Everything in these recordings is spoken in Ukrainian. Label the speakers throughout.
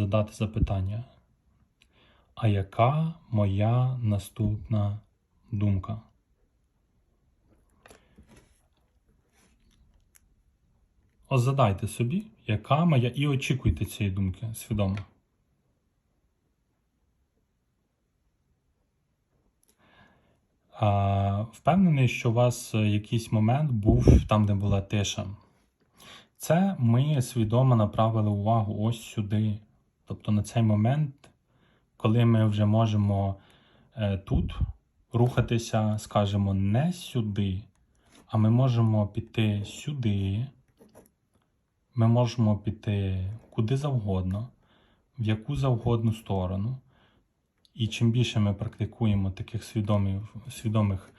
Speaker 1: задати запитання. А яка моя наступна думка? Ось задайте собі, яка моя, і очікуйте цієї думки свідомо. А, впевнений, що у вас е, якийсь момент був там, де була тиша. Це ми свідомо направили увагу ось сюди. Тобто на цей момент, коли ми вже можемо е, тут рухатися, скажімо, не сюди, а ми можемо піти сюди, ми можемо піти куди завгодно, в яку завгодно сторону. І чим більше ми практикуємо таких свідомих, свідомих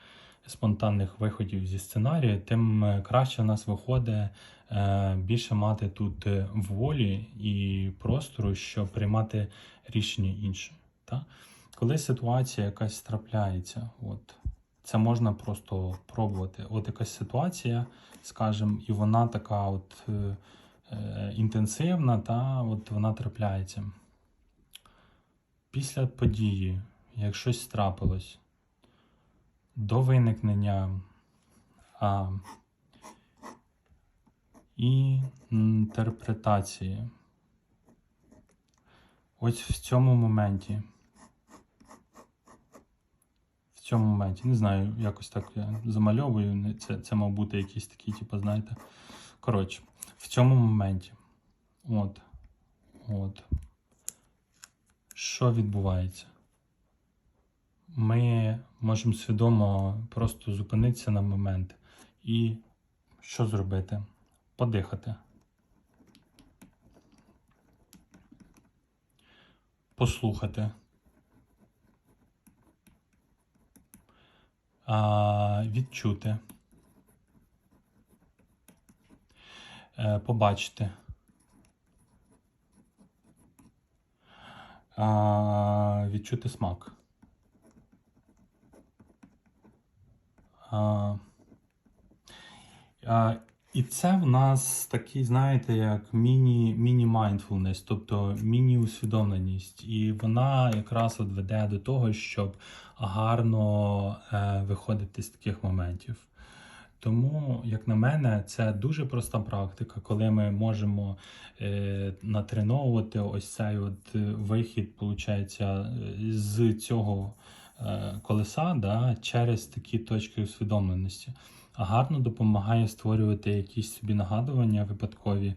Speaker 1: спонтанних виходів зі сценарію, тим е, краще в нас виходить е, більше мати тут е, волі і простору, щоб приймати рішення інше. Та? Коли ситуація якась трапляється, от, це можна просто пробувати. От якась ситуація, скажімо, і вона така от, інтенсивна, та, от вона трапляється. Після події, як щось трапилось, до виникнення а, інтерпретації. Ось в цьому моменті. В цьому моменті. Не знаю, якось так я замальовую. Це, це мав бути якийсь такий, типу, знаєте. Коротше, в цьому моменті. От. От. Що відбувається? Ми можемо свідомо просто зупинитися на момент і що зробити? Подихати. Послухати. А, відчути. Е, побачити. Відчути смак. А, а, і це в нас такий, знаєте, як міні, міні-mindfulness, тобто міні-усвідомленість. І вона якраз от веде до того, щоб гарно е, виходити з таких моментів. Тому, як на мене, це дуже проста практика, коли ми можемо е, натреновувати ось цей от е, вихід, виходить, з цього е, колеса да, через такі точки усвідомленості. А гарно допомагає створювати якісь собі нагадування випадкові,